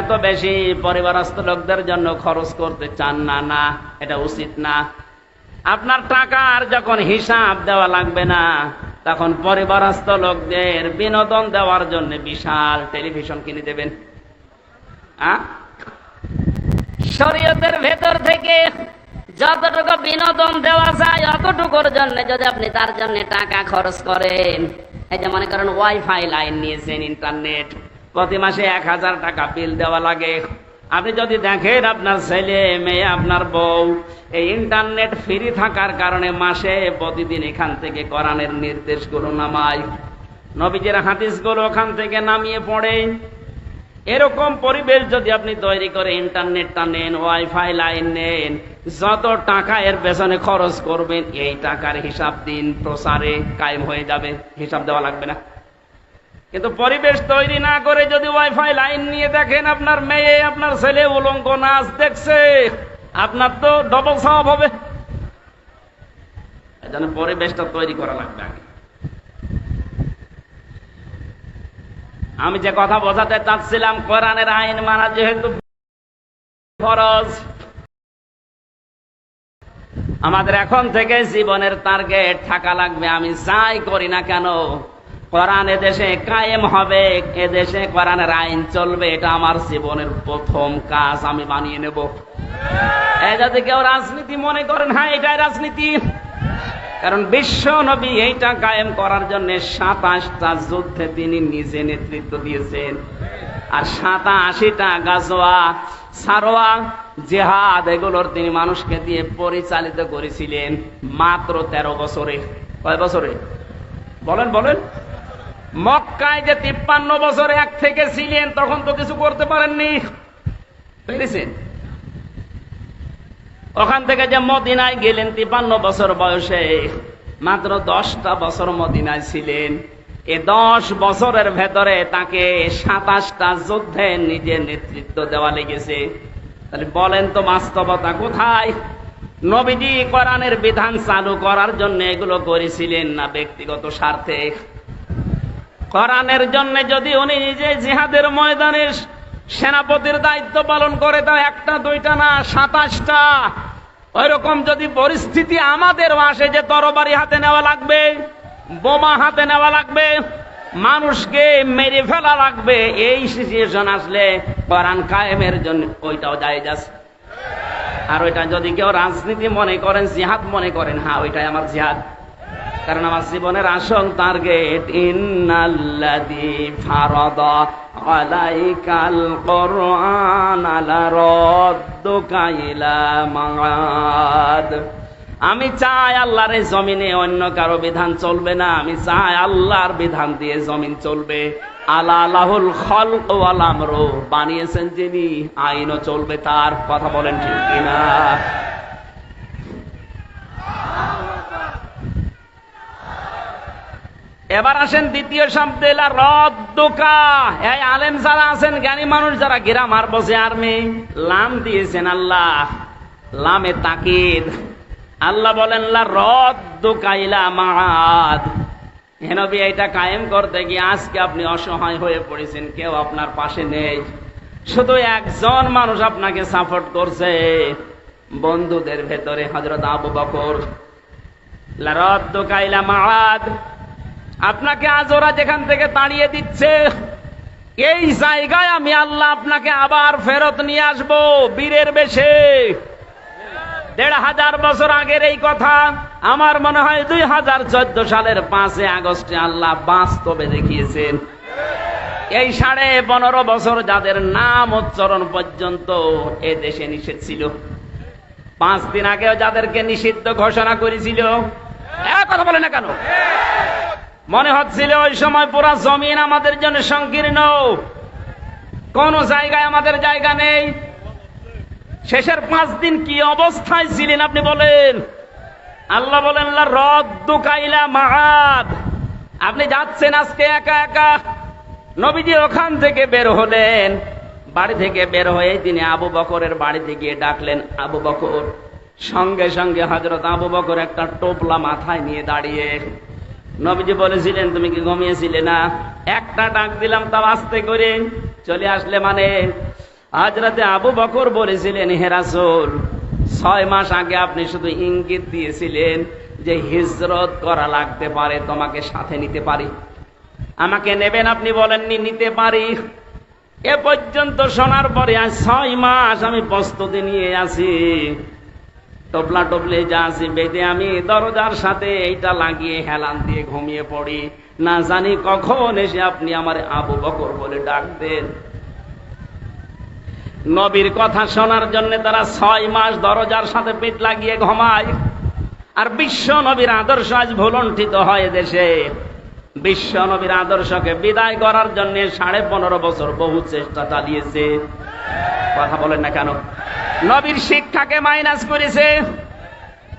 এত বেশি পরিবারস্থ লোকদের জন্য খরচ করতে চান না না, এটা উচিত না। আপনার টাকার যখন হিসাব দেওয়া লাগবে না, তখন পরিবারস্থ লোকদের বিনোদন দেওয়ার জন্য বিশাল টেলিভিশন কিনে দেবেন। শরীয়তের ভেতর থেকে যতটুকু বিনোদন দেওয়া যায়, অতটুকুর জন্য যদি আপনি তার জন্য টাকা খরচ করেন, এই যে মনে করেন ওয়াইফাই লাইন নিয়েছেন ইন্টারনেট প্রতি মাসে এক হাজার টাকা বিল দেওয়া লাগে। আপনি যদি দেখেন আপনার ছেলে, মেয়ে, আপনার বউ, এই ইন্টারনেট ফ্রি থাকার কারণে মাসে প্রতিদিন এখান থেকে কোরআনের নির্দেশগুলো নামায়। নবীজের হাদিসগুলো ওখান থেকে নামিয়ে পড়ে। এরকম পরিবেশ যদি আপনি তৈরি করে ইন্টারনেটটা নেন, ওয়াইফাই লাইন নেন, যত টাকা এর পেছনে খরচ করবেন, এই টাকার হিসাব দিন, প্রসারে কায়েম হয়ে যাবে। হিসাব দেওয়া লাগবে না। কিন্তু পরিবেশ তৈরি না করে যদি ওয়াইফাই লাইন নিয়ে দেখেন আপনার মেয়ে, আপনার ছেলে উলঙ্গ নাচ দেখছে, আপনার তো ডবল সব হবে। পরিবেশটা তৈরি করা লাগবে আগে। আমি যে কথা বোঝাতে চাচ্ছিলাম, কোরআনের আইন মানা যেহেতু ফরজ, আমাদের এখন থেকে জীবনের টার্গেট থাকা লাগবে। আমি যাই করি না কেন কোরআন এদেশে কায়েম হবে এদেশে কোরআনের আইন চলবে এটা আমার জীবনের প্রথম কাজ আমি বানিয়ে নেব। এই যদি কেউ রাজনীতি মনে করেন হ্যাঁ এটাই রাজনীতি। কারণ বিশ্ব নবী এইটা কায়েম করার জন্য সাতাশটা যুদ্ধে তিনি নিজে নেতৃত্ব দিয়েছেন। আর সাতাশিটা গাজোয়া সারোয়া জেহাদ এগুলোর তিনি মানুষকে দিয়ে পরিচালিত করেছিলেন মাত্র তেরো বছরে। কয় বছরে? বলেন বলেন। মক্কায় যে তিপ্পান্ন বছর এক থেকে ছিলেন, তখন তো কিছু করতে পারেননি। পেরেছেন ওখান থেকে যে মদিনায় গেলেন তিপান্ন বছর বয়সে, মাত্র দশটা বছর মদিনায় ছিলেন। এ দশ বছরের ভেতরে তাকে সাতাশটা যুদ্ধে নিজের নেতৃত্ব দেওয়া লেগেছে। তাহলে বলেন তো বাস্তবতা কোথায়? নবীজি কোরআনের বিধান চালু করার জন্য এগুলো করেছিলেন না ব্যক্তিগত স্বার্থে? কোরআনের জন্য যদি উনি নিজে জিহাদের ময়দানে সেনাপতির দায়িত্ব পালন করে, তা একটা, দুইটা না, সাতাশটা। ওই রকম যদি পরিস্থিতি আমাদের আসে যে তরবারি হাতে নেওয়া লাগবে, বোমা হাতে নেওয়া লাগবে, মানুষকে মেরে ফেলা লাগবে, এই সিচুয়েশন আসলে কোরআন কায়েমের জন্য ওইটাও যায় যাচ্ছে আর ওইটা যদি কেউ রাজনীতি মনে করেন, জিহাদ মনে করেন হ্যাঁ ওইটাই আমার জিহাদ। কারণ আমার জীবনের আসল টার্গেট ইন্নাল্লাযী ফারাদা আলাইকাল কোরআন আলা রাদ্দুকা ইলা মাআদ। আমি চাই আল্লাহর এই জমিনে অন্য কারও বিধান চলবে না। আমি চাই আল্লাহর বিধান দিয়ে জমিন চলবে। আলা আলাহুল খলক ওয়াল আমরু, বানিয়েছেন যিনি, আইনও চলবে, তার কথা বলেন ঠিক কিনা? এবার আসেন দ্বিতীয় শব্দে, এলা রদ্দুকা এই আলেম যারা আছেন, জ্ঞানী মানুষ যারা, গ্রামার বসে আর্মি, লাম দিয়েছেন আল্লাহ। লামে তাকিদ। আল্লাহ বলেন লা রদ্দুকা ইলা মাআদ। হেনবি এটা কায়েম করতে গিয়ে আজকে আপনি অসহায় হয়ে পড়েছেন, কেউ আপনার পাশে নেই। শুধু একজন মানুষ আপনাকে সাপোর্ট করছে, বন্ধুদের ভেতরে হজরত আবু বকর। লা রদ্দুকা ইলা মাআদ। আপনাকে আজ ওরা যেখান থেকে তাড়িয়ে দিচ্ছে, এই জায়গায় আমি আল্লাহ আপনাকে আবার ফেরত নিয়ে আসব বীরের বেশে। দেড় হাজার বছর আগের এই কথা, আমার মনে হয় দুই হাজার চোদ্দ সালের পাঁচে আগস্টে আল্লাহ বাস্তবে দেখিয়েছেন। এই সাড়ে পনেরো বছর যাদের নাম উচ্চারণ পর্যন্ত এ দেশে নিষেধ ছিল, পাঁচ দিন আগেও যাদেরকে নিষিদ্ধ ঘোষণা করেছিল কথা বলে না কেন? মনে হচ্ছিল ওই সময় পুরো জমিন আমাদের জন্য সংকীর্ণ। কোন জায়গায় আমাদের জায়গা নেই। শেষের পাঁচ দিন কি অবস্থায় ছিলেন আপনি বলেন? আল্লাহ বলেন আপনি যাচ্ছেন আজকে একা একা। নবীজি ওখান থেকে বের হলেন। বাড়ি থেকে বের হয়ে তিনি আবু বকরের বাড়িতে গিয়ে ডাকলেন, আবু বকর। সঙ্গে সঙ্গে হজরত আবু বকর একটা টোপলা মাথায় নিয়ে দাঁড়িয়ে নবীজি বলেছিলেন, তুমি কি ঘুমিয়েছিলে? না। একটা ডাক দিলাম, তাও আস্তে করে চলে আসলে মানে আজ রাতে আবু বকর বলেছিলেন হেরাসুল ছয় মাস আগে আপনি শুধু ইঙ্গিত দিয়েছিলেন যে হিজরত করা লাগতে পারে, তোমাকে সাথে নিতে পারি। আমাকে নেবেন আপনি বলেননি, নিতে পারি। এ পর্যন্ত শোনার পরে আজ ছয় মাস আমি প্রস্তুতি নিয়ে আছি। টপলা টপলে যা আছে বেঁধে আমি দরজার সাথে এইটা লাগিয়ে হেলান দিয়ে ঘুমিয়ে পড়ি। না জানি কখন এসে আপনি আমার আবু বকর বলে ডাক দেন নবীর কথা শোনার জন্য তারা ছয় মাস দরজার সাথে পিঠ লাগিয়ে ঘুমায়। আর বিশ্ব নবীর আদর্শ আজ ভুলণ্ঠিত হয় দেশে। বিশ্ব নবীর আদর্শকে বিদায় করার জন্য সাড়ে পনেরো বছর বহু চেষ্টা চালিয়েছে। কথা বলেন না কেন? নবীর শিক্ষাকে মাইনাস করেছে।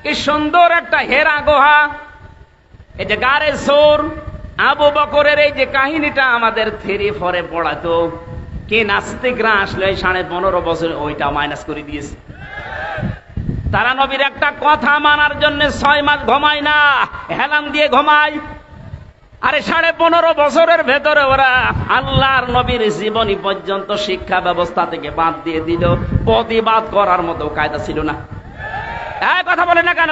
কি সুন্দর একটা হেরা গোহা। এই যে গারে সোর আবু বকরের এই যে কাহিনীটা আমাদের থ্রি ফরে পড়াতো। কি নাস্তিকরা আসলে সাড়ে পনেরো বছর ওইটা মাইনাস করে দিয়েছে। তারা নবীর একটা কথা মানার জন্য ছয় মাস ঘুমায় না, হেলান দিয়ে ঘুমায়। আরে সাড়ে পনেরো বছরের ভেতরে ওরা আল্লাহর নবীর জীবনী পর্যন্ত শিক্ষা ব্যবস্থা থেকে বাদ দিয়ে দিল। প্রতিবাদ করার মতো কায়দা ছিল না। কথা বলে না কেন?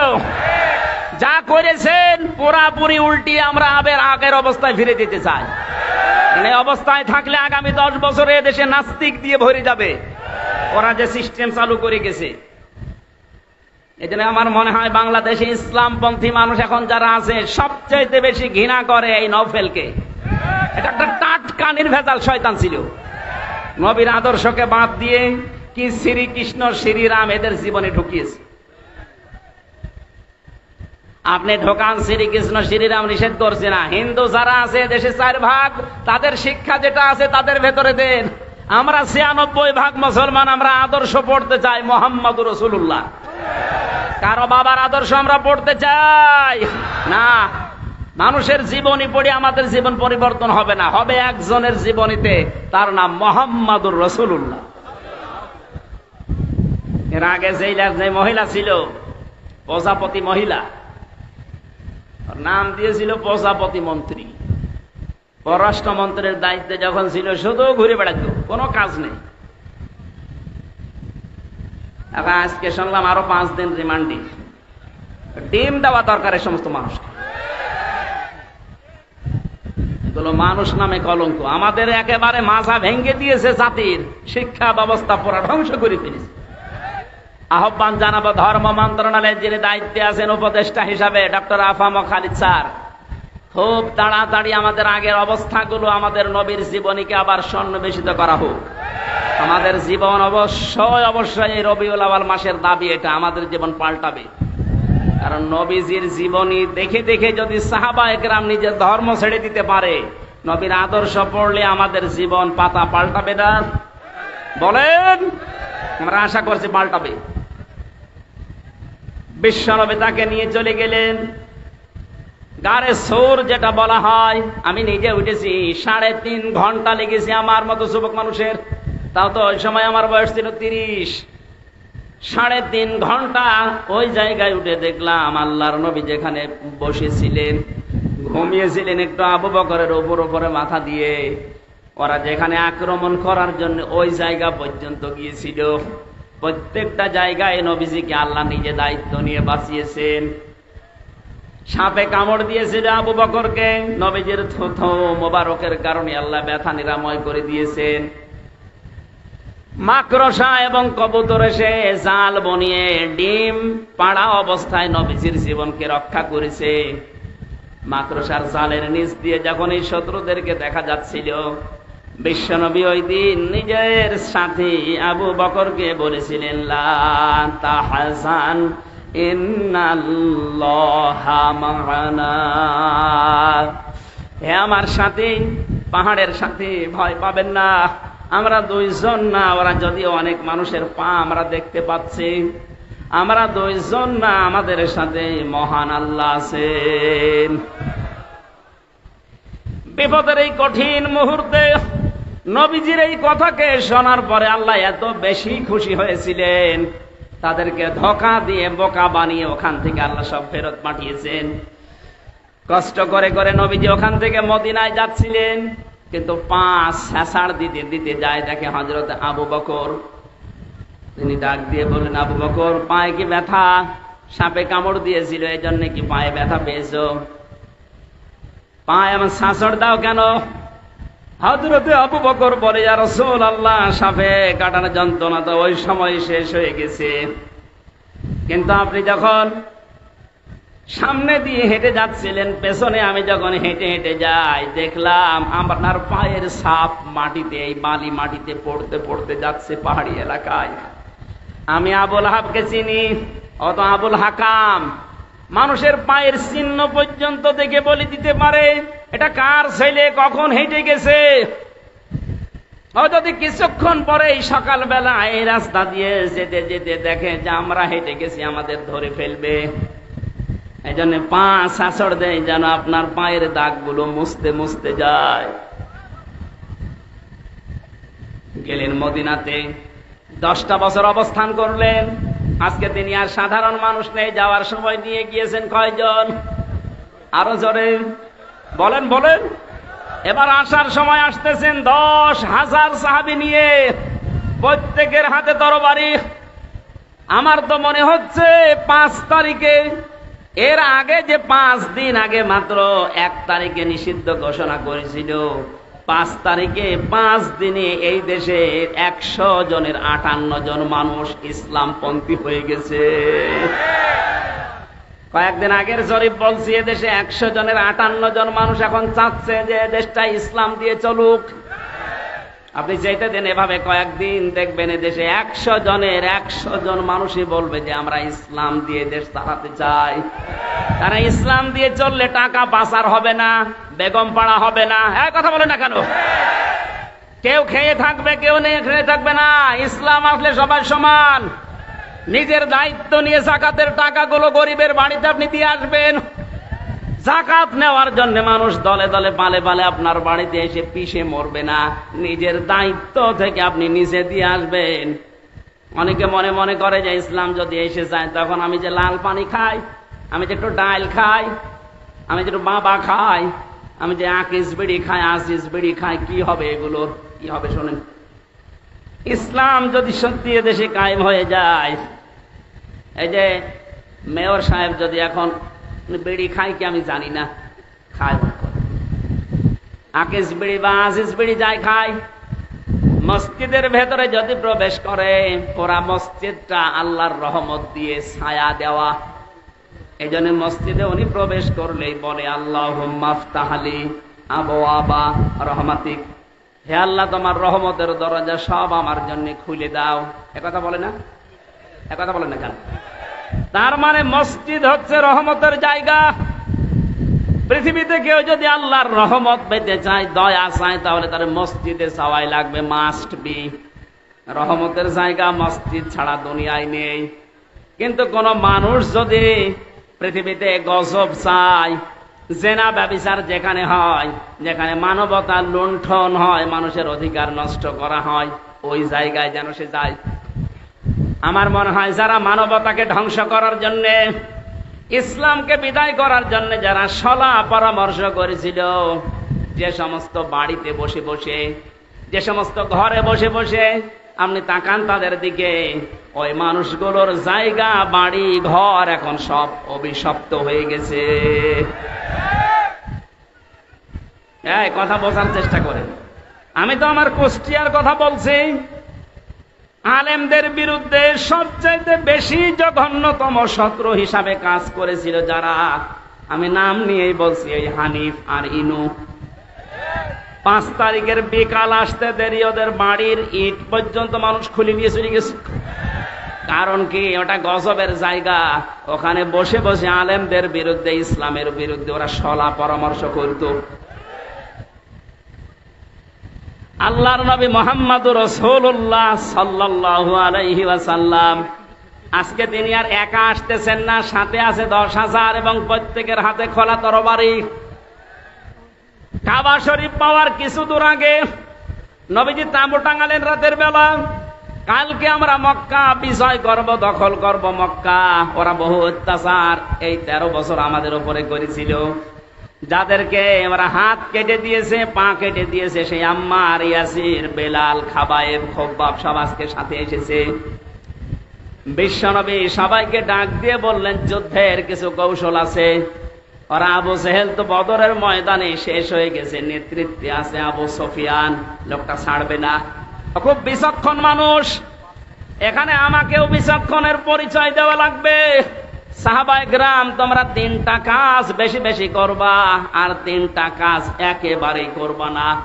যা করেছেন পুরাপুরি উল্টি আমরা আবের আগের অবস্থায় ফিরে যেতে চাই। মানে অবস্থায় থাকলে আগামী দশ বছরে দেশে নাস্তিক দিয়ে ভরে যাবে। ওরা যে সিস্টেম চালু করে গেছে। এই জন্য আমার মনে হয় বাংলাদেশে ইসলামপন্থী মানুষ এখন যারা আছে, সবচাইতে বেশি ঘৃণা করে এই নফেলকে এটা একটা টাটকা নির্ভেজাল শয়তান ছিল। নবীর আদর্শকে বাদ দিয়ে কি শ্রীকৃষ্ণ শ্রীরাম এদের জীবনে ঢুকিয়েছে। আপনি ঢোকান, শ্রীকৃষ্ণ শ্রীরাম নিষেধ করছে না। হিন্দু যারা আছে, দেশে চার ভাগ, তাদের শিক্ষা যেটা আছে, তাদের ভেতরে দেন। আমরা ছিয়ানব্বই ভাগ মুসলমান, আমরা আদর্শ পড়তে চাই মোহাম্মদ রসুল্লাহ কারও বাবার আদর্শ আমরা পড়তে চাই। না, মানুষের জীবনী পড়ে আমাদের জীবন পরিবর্তন হবে না, হবে একজনের জীবনীতে তার নাম মোহাম্মদুর রসুল্লাহ এর আগে যেই যে মহিলা ছিল, প্রজাপতি মহিলা নাম দিয়েছিল প্রজাপতি মন্ত্রী। পররাষ্ট্র মন্ত্রীর দায়িত্বে যখন ছিল, শুধু ঘুরে বেড়াতো কোনো কাজ নেই। এখন আজকে শুনলাম আরও পাঁচ দিন রিমান্ডে। ডিম দেওয়া দরকার সমস্ত মানুষকে। এগুলো মানুষ নামে কলঙ্ক। আমাদের একেবারে মাথা ভেঙ্গে দিয়েছে জাতির শিক্ষা ব্যবস্থা পুরা ধ্বংস করে ফেলেছে। আহ্বান জানাব ধর্ম মন্ত্রণালয়ের যিনি দায়িত্বে আছেন, উপদেষ্টা হিসাবে ডক্টর আফাম খালিদ স্যার। খুব তাড়াতাড়ি আমাদের আগের অবস্থাগুলো আমাদের নবীর জীবনীকে আবার সন্নিবেশিত করা হোক। আমাদের জীবন অবশ্যই অবশ্যই এই রবিউল আওয়াল মাসের দাবি এটা, আমাদের জীবন পাল্টাবে। কারণ নবীজির জীবনী দেখে দেখে যদি সাহাবা একরাম নিজের ধর্ম ছেড়ে দিতে পারে, নবীর আদর্শ পড়লে আমাদের জীবন পাতা পাল্টাবে না। বলেন, আমরা আশা করছি পাল্টাবে। বিশ্বনবী তাকে নিয়ে চলে গেলেন। গারে সোর যেটা বলা হয়, আমি নিজে উঠেছি, সাড়ে তিন ঘণ্টা লেগেছে আমার মতো যুবক মানুষের। তাও তো ওই সময় আমার বয়স ছিল তিরিশ। সাড়ে তিন ঘণ্টা ওই জায়গায় উঠে দেখলাম আল্লাহর নবী যেখানে বসেছিলেন, ঘুমিয়েছিলেন একটু আবু বকরের ওপর ওপরে মাথা দিয়ে। ওরা যেখানে আক্রমণ করার জন্য ওই জায়গা পর্যন্ত গিয়েছিল। প্রত্যেকটা জায়গায় নবীজিকে আল্লাহ নিজে দায়িত্ব নিয়ে বাঁচিয়েছেন। সাপে কামড় দিয়েছিল আবু বকরকে। নবীজির থুথো মোবারকের কারণে আল্লাহ ব্যথা নিরাময় করে দিয়েছেন। মাকড়সা এবং কবুতর এসে জাল বনিয়ে ডিম পাড়া অবস্থায় নবীজির জীবনকে রক্ষা করেছে। মাকড়সার জালের নিচ দিয়ে যখন এই শত্রুদেরকে দেখা যাচ্ছিল, বিশ্বনবী ওই দিন নিজের সাথে আবু বকরকে বলেছিলেন, লা তাহজান হে আমার সাথে, পাহাড়ের সাথে, ভয় পাবেন না। আমরা দুইজন না, ওরা যদিও অনেক মানুষের পা আমরা দেখতে পাচ্ছি। আমরা দুইজন না, আমাদের সাথে মহান আল্লাহ আছেন। বিপদের এই কঠিন মুহূর্তে নবীজির এই কথাকে শোনার পরে আল্লাহ এত বেশি খুশি হয়েছিলেন। তাদেরকে ধোকা দিয়ে বোকা বানিয়ে ওখান থেকে আল্লাহ সব ফেরত পাঠিয়েছেন। কষ্ট করে করে নবীজি ওখান থেকে মদিনায় যাচ্ছিলেন, কিন্তু পাঁচ শেষার দিতে দিতে যায় দেখে হজরত আবু বকর। তিনি ডাক দিয়ে বললেন, আবু বকর, পায়ে কি ব্যথা? সাপে কামড় দিয়েছিল এই জন্য কি পায়ে ব্যথা পেয়েছ? পায়ে আমার শাসর দাও কেন? হজরতে আবু বকর বলে আর রসুল আল্লাহ সাপে কাটানো যন্ত্রণা তো ওই সময় শেষ হয়ে গেছে। কিন্তু আপনি যখন সামনে দিয়ে হেঁটে যাচ্ছিলেন, পেছনে আমি যখন হেঁটে হেঁটে যাই, দেখলাম আপনার পায়ের সাপ মাটিতে, এই বালি মাটিতে পড়তে পড়তে যাচ্ছে পাহাড়ি এলাকায়। আমি আবুল হাবকে চিনি, অত আবুল হাকাম মানুষের পায়ের চিহ্ন পর্যন্ত দেখে বলে দিতে পারে, এটা কার ছেলে, কখন হেঁটে গেছে? যদি কিছুক্ষণ পরে এই সকালবেলা এই রাস্তা দিয়ে যেতে যেতে দেখে যে আমরা হেঁটে গেছি, আমাদের ধরে ফেলবে। এই জন্য পাঁচ আসর দেয় যেন আপনার পায়ের দাগগুলো মুছতে মুছতে যায়। গেলেন মদিনাতে, দশটা বছর অবস্থান করলেন। আজকে তিনি আর সাধারণ মানুষ নেই, যাওয়ার সময় নিয়ে গিয়েছেন কয়জন? আরও জোরে। বলেন বলেন। এবার আসার সময় আসতেছেন দশ হাজার সাহাবি নিয়ে। প্রত্যেকের হাতে তরবারি। আমার তো মনে হচ্ছে পাঁচ তারিখে, এর আগে যে পাঁচ দিন আগে মাত্র এক তারিখে নিষিদ্ধ ঘোষণা করেছিল। পাঁচ তারিখে পাঁচ দিনে এই দেশে একশো জনের আটান্ন জন মানুষ ইসলাম ইসলামপন্থী হয়ে গেছে। কয়েকদিন আগের জরিপ বলছি দেশে একশো জনের আটান্ন জন মানুষ এখন চাচ্ছে যে দেশটা ইসলাম দিয়ে চলুক। আপনি যেতে দেন এভাবে কয়েকদিন দেখবেন দেশে একশো জনের একশো জন মানুষই বলবে যে আমরা ইসলাম দিয়ে দেশ চালাতে চাই। তারা ইসলাম দিয়ে চললে টাকা পাচার হবে না। বেগম পাড়া হবে না। হ্যাঁ কথা বলে না কেন? কেউ খেয়ে থাকবে, কেউ নেই খেয়ে থাকবে না। ইসলাম আসলে সবাই সমান। নিজের দায়িত্ব নিয়ে জাকাতের টাকাগুলো গরিবের বাড়িতে আপনি দিয়ে আসবেন। জাকাত নেওয়ার জন্য মানুষ দলে দলে পালে পালে আপনার বাড়িতে এসে পিষে মরবে না। নিজের দায়িত্ব থেকে আপনি নিজে দিয়ে আসবেন। অনেকে মনে মনে করে যে ইসলাম যদি এসে যায়, তখন আমি যে লাল পানি খাই, আমি যে একটু ডাল খাই, আমি যে একটু বাবা খাই আমি যে আকিস বিড়ি খাই আসিস বেড়ি খাই, কি হবে এগুলোর কি হবে শোনেন। ইসলাম যদি সত্যি দেশে কায়েম হয়ে যায়, এই যে মেয়র সাহেব যদি এখন বেড়ি খাই কি আমি জানি না, খায় আকিস বিড়ি বা আজিজ বিড়ি যায় খায়, মসজিদের ভেতরে যদি প্রবেশ করে, ওরা মসজিদটা আল্লাহর রহমত দিয়ে ছায়া দেওয়া এই জন্য মসজিদে উনি প্রবেশ করলেই বলে আল্লাহ মাফতাহালি আবো আবা রহমাতিক। হে আল্লাহ, তোমার রহমতের দরজা সব আমার জন্য খুলে দাও। একথা বলে না? একথা বলে না কেন? তার মানে মসজিদ হচ্ছে রহমতের জায়গা। পৃথিবীতে কেউ যদি আল্লাহর রহমত পেতে চায়, দয়া চায়, তাহলে তার মসজিদে চাওয়াই লাগবে মাস্ট বি। রহমতের জায়গা মসজিদ ছাড়া দুনিয়ায় নেই। কিন্তু কোন মানুষ যদি পৃথিবীতে গজব চায় জেনা ব্যবিচার যেখানে হয়, যেখানে মানবতা লুণ্ঠন হয়, মানুষের অধিকার নষ্ট করা হয়, ওই জায়গায় যেন সে যায়। আমার মনে হয় যারা মানবতাকে ধ্বংস করার জন্য, ইসলামকে বিদায় করার জন্য যারা সলা পরামর্শ করেছিল, যে সমস্ত বাড়িতে বসে বসে, যে সমস্ত ঘরে বসে বসে আপনি তাকান তাদের দিকে। ওই মানুষগুলোর জায়গা, বাড়ি, ঘর এখন সব অভিশপ্ত হয়ে গেছে। কথা বোঝার চেষ্টা করেন। আমি তো আমার কুষ্টিয়ার কথা বলছি। আলেমদের বিরুদ্ধে সবচাইতে বেশি জঘন্যতম শত্রু হিসাবে কাজ করেছিল যারা। আমি নাম নিয়েই বলছি, এই হানিফ আর ইনু। পাঁচ তারিখের বিকাল আসতে দেরি, ওদের বাড়ির ইট পর্যন্ত মানুষ খুলে নিয়ে চলে গেছে। কারণ কি, ওটা গজবের জায়গা। ওখানে বসে বসে আলেমদের বিরুদ্ধে, ইসলামের বিরুদ্ধে ওরা সলা পরামর্শ করতো। আল্লাহর নবী মোহাম্মদ রসুল্লাহ সাল্লাহ আলাইহি ওয়াসাল্লাম। আজকে তিনি আর একা আসতেছেন না, সাথে আছে দশ হাজার এবং প্রত্যেকের হাতে খোলা তরবারি। কাবা শরীফ পাওয়ার কিছু দূর আগে নবীজি তাঁবু টাঙালেন রাতের বেলা। কালকে আমরা মক্কা, বিজয় করব দখল করব মক্কা। ওরা বহু অত্যাচার এই তেরো বছর আমাদের উপরে করেছিল। যাদেরকে ওরা হাত কেটে দিয়েছে, পা কেটে দিয়েছে, সেই আম্মার ইয়াসির, বেলাল, খাবায়েব খোব্বাব সব আজকে সাথে এসেছে। বিশ্বনবী সবাইকে ডাক দিয়ে বললেন, যুদ্ধের কিছু কৌশল আছে। ওরা আবু সেহেল তো বদরের ময়দানে শেষ হয়ে গেছে, নেতৃত্বে আছে আবু সফিয়ান। লোকটা ছাড়বে না। খুব বিচক্ষণ মানুষ। এখানে আমাকেও বিচক্ষণের পরিচয় দেওয়া লাগবে। সাহাবাই গ্রাম, তোমরা তিনটা কাজ বেশি বেশি করবা, আর তিনটা কাজ একেবারেই করবা না।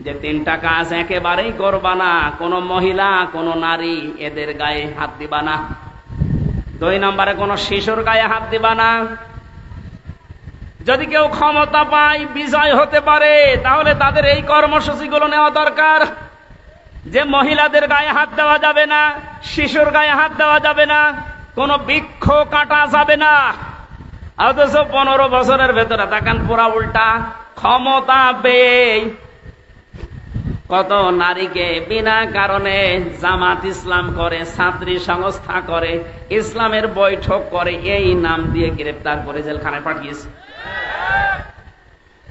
যে তিনটা কাজ একেবারেই করবা না, কোনো মহিলা, কোনো নারী এদের গায়ে হাত দিবা না। দুই নম্বরে কোনো শিশুর গায়ে হাত দিবা না। যদি কেউ ক্ষমতা পায়, বিজয় হতে পারে, তাহলে তাদের এই কর্মসূচিগুলো নেওয়া দরকার। যে মহিলাদের গায়ে হাত দেওয়া যাবে না, শিশুর গায়ে হাত দেওয়া যাবে না, কোনো বৃক্ষ কাটা যাবে না। অথচ পনেরো বছরের ভেতরে তাকান পুরা উল্টা ক্ষমতা পেয়ে কত নারীকে বিনা কারণে জামাত ইসলাম করে, ছাত্রী সংস্থা করে, ইসলামের বৈঠক করে, এই নাম দিয়ে গ্রেপ্তার করে জেলখানায় পাঠিয়েছে।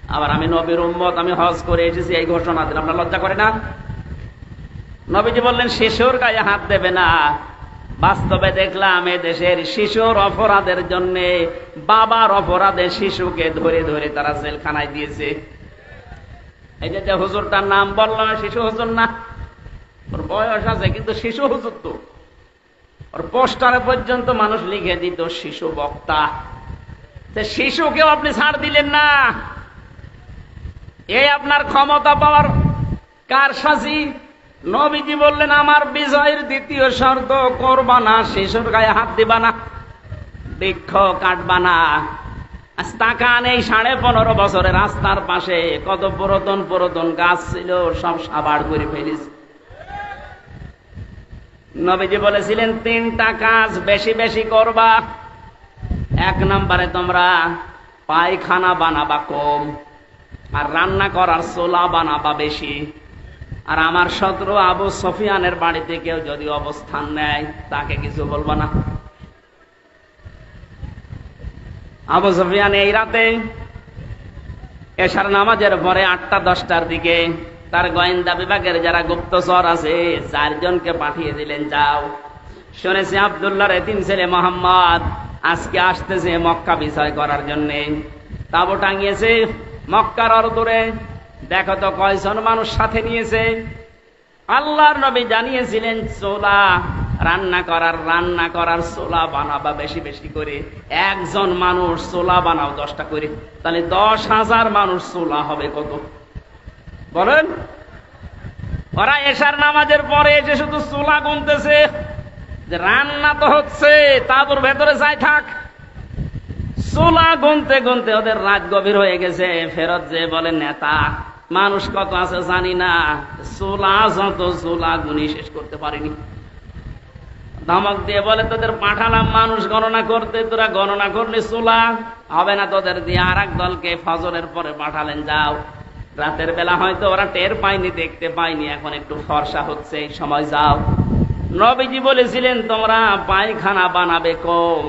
আবার আমি নবীর উম্মত, আমি হজ করে এসেছি, এই ঘোষণা দিলাম। আপনার লজ্জা করে না? নবীজি বললেন, শিশুর গায়ে হাত দেবে না। বাস্তবে দেখলাম দেশের শিশুর অপরাধের জন্য বাবার অপরাধে শিশুকে ধরে ধরে তারা জেলখানায় দিয়েছে। এই যে হুজুরটার নাম বললাম শিশু হুজুর না। ওর বয়স আছে, কিন্তু শিশু হুজুর তো। ওর পোস্টারে পর্যন্ত মানুষ লিখে দিত, শিশু বক্তা। শিশুকেও আপনি ছাড় দিলেন না। এই আপনার ক্ষমতা পাওয়ার কার সাজি? নবীজি বললেন, আমার বিজয়ের দ্বিতীয় শর্ত, করবা না, শিশুর গায়ে হাত দিবা না, বৃক্ষ কাটবা না। এই সাড়ে পনেরো বছরের রাস্তার পাশে, কত পুরাতন পুরাতন গাছ ছিল, সব সাবার করে ফেলিস নবীজি বলেছিলেন, তিনটা কাজ বেশি বেশি করবা এক নম্বরে তোমরা পায়খানা বানাবা কম, আর রান্না করার চোলা বানাবা বেশি। আর আমার শত্রু আবু সফিয়ানের বাড়িতে কেউ যদি অবস্থান নেয়, তাকে কিছু বলব না। আবু সফিয়ান এই রাতে এশার নামাজের পরে আটটা, দশটার দিকে তার গোয়েন্দা বিভাগের যারা গুপ্তচর আছে, চারজনকে পাঠিয়ে দিলেন, যাও। শুনেছি আবদুল্লাহর এতিম ছেলে মোহাম্মদ আজকে আসতেছে মক্কা বিষয় করার জন্যে। তাবু টাঙিয়েছে মক্কার অর্দূরে দেখো তো কয়জন মানুষ সাথে নিয়েছে। আল্লাহর নবী জানিয়েছিলেন, চোলা রান্না করার রান্না করার চোলা বানাবা বেশি বেশি করে। একজন মানুষ চোলা বানাও দশটা করে। তাহলে দশ হাজার মানুষ চোলা হবে কত? বলেন। ওরা এশার নামাজের পরে এসে শুধু চোলা গুনতেছে। যে রান্না তো হচ্ছে তারপর ভেতরে যাই থাক। চুলা গুনতে গুনতে ওদের রাত গভীর হয়ে গেছে। ফেরত যে বলে, নেতা, মানুষ কত আছে জানি না। চোলা, যত চুলা গুনি শেষ করতে পারিনি। ধমক দিয়ে বলে, তোদের পাঠালাম মানুষ গণনা করতে, তোরা গণনা করলে চোলা। হবে না তোদের দিয়ে আর এক দলকে ফজরের পরে পাঠালেন, যাও। রাতের বেলা হয়তো ওরা টের পায়নি, দেখতে পায়নি, এখন একটু ফর্সা হচ্ছে, এই সময় যাও। নবীজি বলেছিলেন, তোমরা পায়খানা বানাবে কম।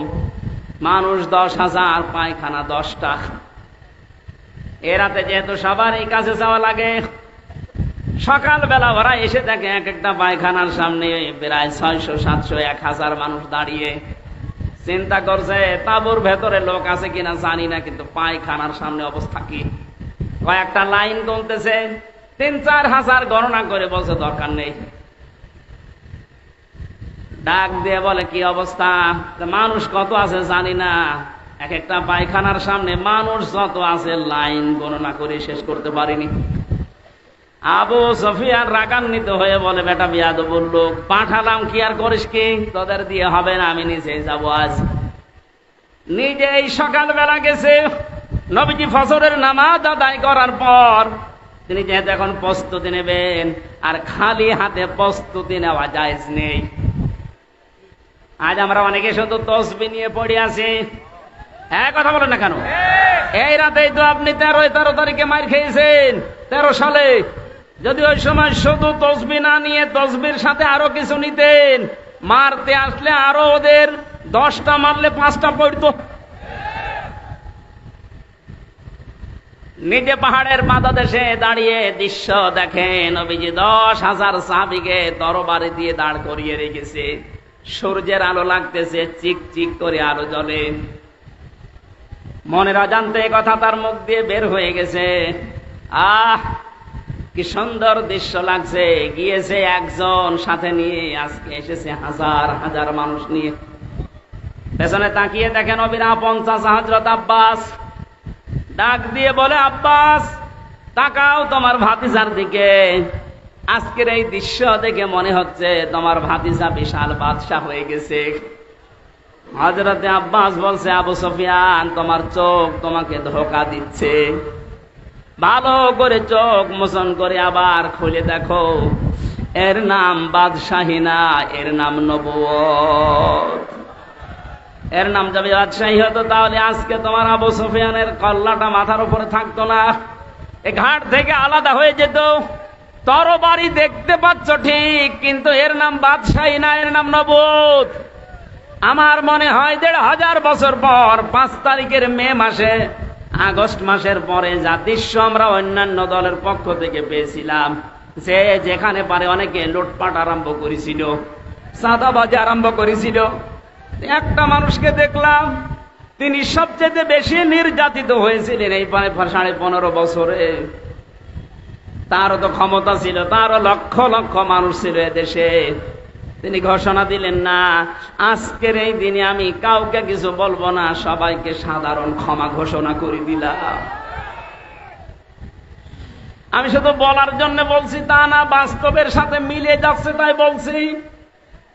মানুষ দশ হাজার, পায়খানা দশটা। এ রাতে যেহেতু সবার এই কাছে যাওয়া লাগে, সকালবেলা ওরা এসে দেখে এক একটা পায়খানার সামনে প্রায় ছয়শো, সাতশো, এক হাজার মানুষ দাঁড়িয়ে চিন্তা করছে, তাবুর ভেতরে লোক আছে কিনা জানি না, কিন্তু পায়খানার সামনে অবস্থা কি? কয়েকটা লাইন গুনতেছে, তিন চার হাজার গণনা করে বলছে দরকার নেই। ডাক দিয়ে বলে, কি অবস্থা? মানুষ কত আছে জানি না। এক একটা পায়খানার সামনে মানুষ যত আছে লাইন গণনা করে শেষ করতে পারিনি। আবু সফিয়ান রাগান্বিত হয়ে বলে, বেটা বিয়াদ বলল পাঠালাম কি আর করিস কি? তোদের দিয়ে হবে না, আমি নিজে যাব আজ। নিজে এই সকালবেলা গেছে, নবীজি ফসরের নামাজ আদায় করার পর তিনি যেহেতু এখন প্রস্তুতি নেবেন, আর খালি হাতে প্রস্তুতি নেওয়া যায় নেই। আজ আমরা অনেকে শুধু তসবি নিয়ে পড়ে আছি। হ্যাঁ কথা বলেন না কেন? এই রাতেই তো আপনি তেরো তেরো তারিখে মার খেয়েছেন, তেরো সালে। যদি ওই সময় শুধু তসবি না নিয়ে তসবির সাথে আরও কিছু নিতেন, মারতে আসলে আরও ওদের দশটা মারলে পাঁচটা পড়তো। নিজে পাহাড়ের দেশে দাঁড়িয়ে দৃশ্য দেখেন নবীজি দশ হাজার সাহাবিকে তরবারি দিয়ে দাঁড় করিয়ে রেখেছে। সূর্যের আলো লাগতেছে, চিক চিক করে আলো জ্বলে। মনের অজান্তে কথা তার মুখ দিয়ে বের হয়ে গেছে। আহ, কি সুন্দর দৃশ্য লাগছে। গিয়েছে একজন, সাথে নিয়ে আজকে এসেছে হাজার হাজার মানুষ নিয়ে। পেছনে তাকিয়ে দেখেন অবিরা পঞ্চাশ হাজরত আব্বাস। ডাক দিয়ে বলে, আব্বাস, তাকাও তোমার ভাতিজার দিকে। আজকের এই দৃশ্য দেখে মনে হচ্ছে তোমার ভাতিজা বিশাল বাদশাহ হয়ে গেছে। হজরতে আব্বাস বলছে, আবু সফিয়ান, তোমার চোখ তোমাকে ধোকা দিচ্ছে। ভালো করে চোখ মোচন করে আবার খুলে দেখো। এর নাম বাদশাহী না, এর নাম নবুয়ত এর নাম যদি বাদশাহী হতো, তাহলে আজকে তোমার আবু সুফিয়ানের কল্লাটা মাথার উপরে থাকতো না। এ ঘাট থেকে আলাদা হয়ে যেত। তরবারি দেখতে পাচ্ছ ঠিক, কিন্তু এর নাম বাদশাহী না, এর নাম নবুত আমার মনে হয় দেড় হাজার বছর পর, পাঁচ তারিখের মে মাসে, আগস্ট মাসের পরে যা দৃশ্য আমরা অন্যান্য দলের পক্ষ থেকে পেয়েছিলাম। যে যেখানে পারে অনেকে লুটপাট আরম্ভ করেছিল সাদাবাজি আরম্ভ করেছিল। একটা মানুষকে দেখলাম, তিনি সবচেয়ে বেশি নির্যাতিত হয়েছিলেন এই সাড়ে পনেরো বছরে। তারও তো ক্ষমতা ছিল তারও লক্ষ লক্ষ মানুষ ছিল দেশে তিনি ঘোষণা দিলেন না আজকের এই দিনে আমি কাউকে কিছু বলব না সবাইকে সাধারণ ক্ষমা ঘোষণা করে দিলাম। আমি শুধু বলার জন্য বলছি তা না বাস্তবের সাথে মিলে যাচ্ছে তাই বলছি।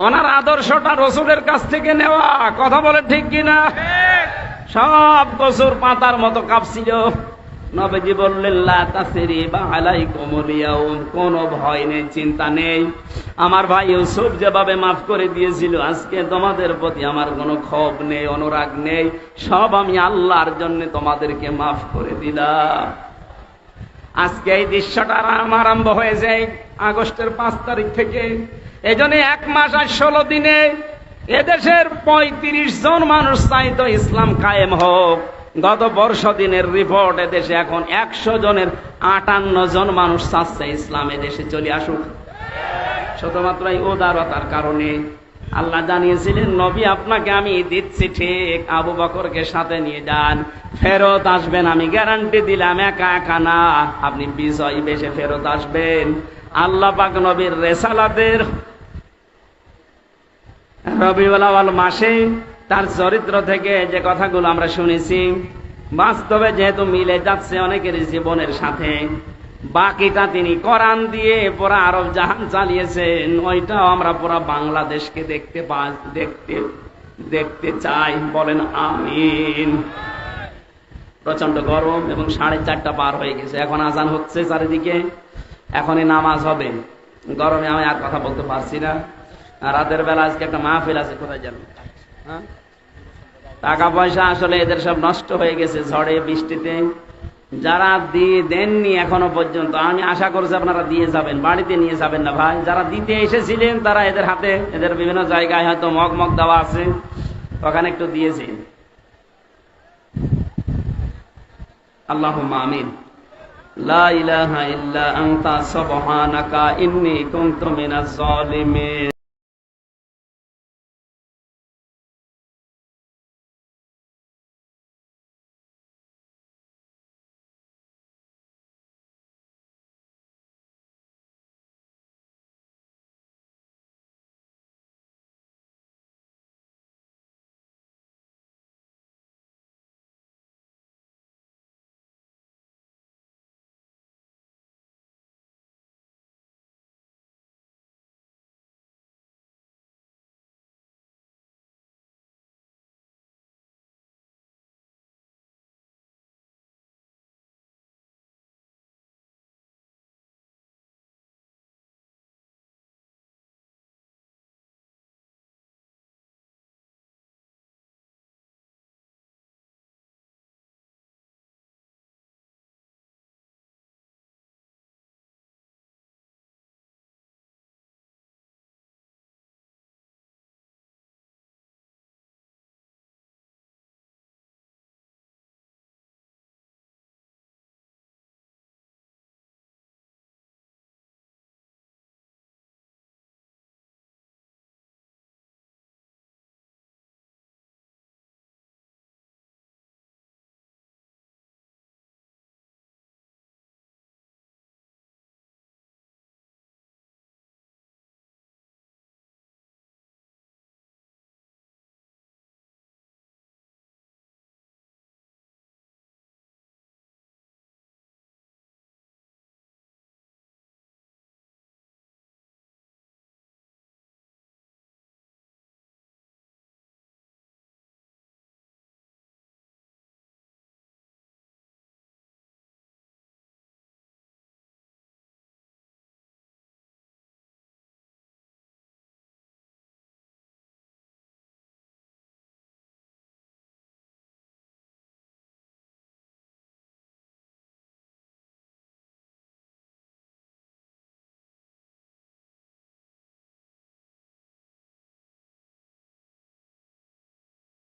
ওনার আদর্শটা রসুলের কাছ থেকে নেওয়া কথা বলে ঠিক কিনা? সব কসুর পাতার মতো কাঁপছিল। নবীজি বললেন কোনো ভয় নেই, চিন্তা নেই। আমার ভাই ইউসুফ যেভাবে মাফ করে দিয়েছিল, আজকে তোমাদের প্রতি আমার কোনো ক্ষোভ নেই, অনুরাগ নেই। সব আমি আল্লাহর জন্য তোমাদেরকে মাফ করে দিলাম। আজকে এই দৃশ্যটা আরাম আরম্ভ হয়ে যায় আগস্টের পাঁচ তারিখ থেকে। এই জন্য এক মাস আর ষোলো দিনে এদেশের পঁয়ত্রিশ জন মানুষ চাইতো ইসলাম কায়েম হোক। গত বর্ষ দিনের রিপোর্ট এদেশে এখন একশো জনের আটান্ন জন মানুষ চাচ্ছে ইসলাম এদেশে চলে আসুক। শুধুমাত্র এই উদারতার কারণে আল্লাহ জানিয়েছিলেন, নবী আপনাকে আমি দিচ্ছি ঠিক, আবু বকরকে সাথে নিয়ে যান। ফেরত আসবেন, আমি গ্যারান্টি দিলাম, একা একা না। আপনি বিজয় বেশে ফেরত আসবেন। আল্লাহ পাক নবীর রেসালাদের রবিউল মাসে তার চরিত্র থেকে যে কথাগুলো আমরা শুনেছি, বাস্তবে যেহেতু মিলে যাচ্ছে অনেকের জীবনের সাথে, বাকিটা তিনি কোরআন দিয়ে পুরা আরব জাহান চালিয়েছেন, ওইটাও আমরা পুরা বাংলাদেশকে দেখতে দেখতে দেখতে চাই, বলেন আমিন। প্রচণ্ড গরম এবং সাড়ে চারটা পার হয়ে গেছে। এখন আজান হচ্ছে চারিদিকে, এখনই নামাজ হবে। গরমে আমি আর কথা বলতে পারছি না। রাতের বেলা আজকে একটা মাহফিল আছে, কোথায় যান হ্যাঁ? টাকা পয়সা আসলে এদের সব নষ্ট হয়ে গেছে, ঝড়ে, বৃষ্টিতে। যারা দিয়ে দেননি এখনও পর্যন্ত, আমি আশা করছি আপনারা দিয়ে যাবেন, বাড়িতে নিয়ে যাবেন না ভাই। যারা দিতে এসেছিলেন, তারা এদের হাতে, এদের বিভিন্ন জায়গায় হয়তো মগ মগ দেওয়া আছে। ওখানে একটু দিয়েছি আল্লাহ আমিন। লা ইলাহা ইল্লা আনতা, সুবহানাকা, ইন্নী কুনতু মিনাজ জালিমিন